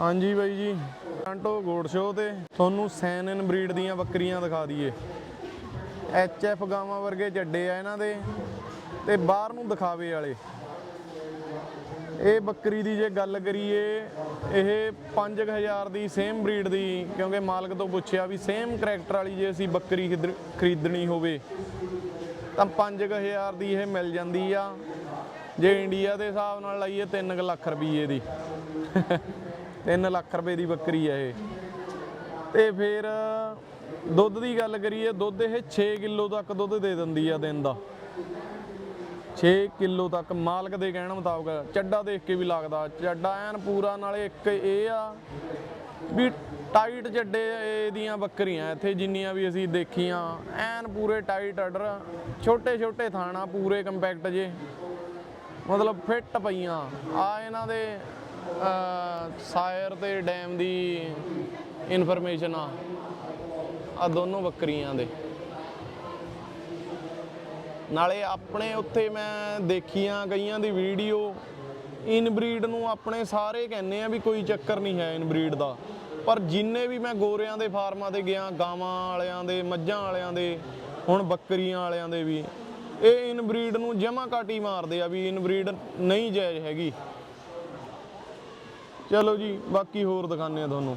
ਹਾਂਜੀ ਬਾਈ ਜੀ। ਟਾਂਟੋ God show ਤੇ ਤੁਹਾਨੂੰ ਸੈਨਨ ਬਰੀਡ ਦੀਆਂ ਬੱਕਰੀਆਂ ਦਿਖਾ ਦਈਏ। ਐਚ ਐਫ ਗਾਵਾਂ ਵਰਗੇ ਚੱਡੇ ਆ ਇਹਨਾਂ ਦੇ ਤੇ ਬਾਹਰ ਨੂੰ ਦਿਖਾਵੇ ਵਾਲੇ। ਇਹ ਬੱਕਰੀ ਦੀ ਜੇ ਗੱਲ ਕਰੀਏ, ਇਹ 5000 ਦੀ ਸੇਮ ਬਰੀਡ ਦੀ, ਕਿਉਂਕਿ ਮਾਲਕ ਤੋਂ ਪੁੱਛਿਆ ਵੀ ਸੇਮ ਕਰੈਕਟਰ ਵਾਲੀ ਜੇ ਅਸੀਂ ਬੱਕਰੀ ਖਿੱਦਰ- ਖਰੀਦਣੀ ਹੋਵੇ, ਤਾਂ 5000 ਦੀ ਇਹ ਮਿਲ ਜਾਂਦੀ ਆ। ਜੇ ਇੰਡੀਆ ਦੇ ਹਿਸਾਬ ਨਾਲ ਲਾਈਏ 3 ਲੱਖ ਰੁਪਏ ਦੀ। 3 ਲੱਖ ਰੁਪਏ ਦੀ ਬੱਕਰੀ ਹੈ ਇਹ। ਤੇ ਫਿਰ ਦੁੱਧ ਦੀ ਗੱਲ ਕਰੀਏ, ਦੁੱਧ ਇਹ 6 ਕਿਲੋ ਤੱਕ ਦੁੱਧ ਦੇ ਦਿੰਦੀ ਆ ਦਿਨ ਦਾ। 6 ਕਿਲੋ ਤੱਕ ਮਾਲਕ ਦੇ ਕਹਿਣ ਮੁਤਾਬਕ ਚੱਡਾ ਦੇਖ ਕੇ ਵੀ ਲੱਗਦਾ। ਚੱਡਾ ਐਨ ਪੂਰਾ, ਨਾਲੇ ਇੱਕ ਇਹ ਆ ਵੀ ਟਾਈਟ ਚੱਡੇ ਇਹਦੀਆਂ ਬੱਕਰੀਆਂ, ਇੱਥੇ ਜਿੰਨੀਆਂ ਵੀ ਅਸੀਂ ਦੇਖੀਆਂ, ਐਨ ਪੂਰੇ ਟਾਈਟ ਆਰਡਰ ਛੋਟੇ ਛੋਟੇ ਥਾਣਾ ਪੂਰੇ ਕੰਪੈਕਟ ਜੇ। ਮਤਲਬ ਫਿੱਟ ਪਈਆਂ। ਆ ਇਹਨਾਂ ਦੇ ਸਾਇਰ ਤੇ ਡੈਮ ਦੀ ਇਨਫੋਰਮੇਸ਼ਨ ਆ। ਆ ਦੋਨੋਂ ਬੱਕਰੀਆਂ ਦੇ। ਨਾਲੇ ਆਪਣੇ ਉੱਥੇ ਮੈਂ ਦੇਖੀਆਂ ਗਈਆਂ ਦੀ ਵੀਡੀਓ। ਇਨਬਰੀਡ ਨੂੰ ਆਪਣੇ ਸਾਰੇ ਕਹਿੰਦੇ ਆ ਵੀ ਕੋਈ ਚੱਕਰ ਨਹੀਂ ਹੈ ਇਨਬਰੀਡ ਦਾ। ਪਰ ਜਿੰਨੇ ਵੀ ਮੈਂ ਗੋਰਿਆਂ ਦੇ ਫਾਰਮਾਂ ਤੇ ਗਿਆ, ਗਾਵਾਂ ਵਾਲਿਆਂ ਦੇ, ਮੱਝਾਂ ਵਾਲਿਆਂ ਦੇ, ਹੁਣ ਬੱਕਰੀਆਂ ਵਾਲਿਆਂ ਦੇ ਵੀ, ਇਹ ਇਨਬਰੀਡ ਨੂੰ ਜਮਾ ਕਾਟੀ ਮਾਰਦੇ ਆ ਵੀ ਇਨਬਰੀਡ ਨਹੀਂ ਜਾਇਜ਼ ਹੈਗੀ। ਚਲੋ ਜੀ ਬਾਕੀ ਹੋਰ ਦਿਖਾਉਂਦੇ ਆ ਤੁਹਾਨੂੰ।